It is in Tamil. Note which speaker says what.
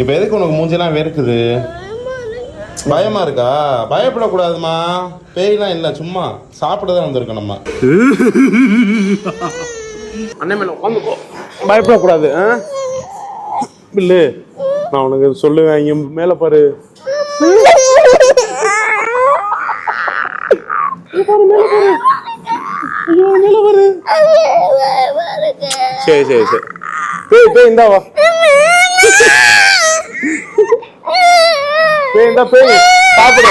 Speaker 1: இப்போ எதுக்கு உனக்கு மூஞ்செல்லாம் வெறுக்குது? பயமா இருக்கா? பயப்படக்கூடாதுமா. பேய்லாம் இல்லை சும்மா சாப்பிட தான் வந்திருக்கோம் நம்ம. அண்ணன் மேல உட்காந்துக்கோ. பயப்படக்கூடாது ஆ? பில்லு நான் உனக்கு சொல்லுவேன் இங்க மேல பாரு. சரி சரி சரி. பேய் பேய் இந்தா வா. பேய் இந்தா பேய் சாப்பிடு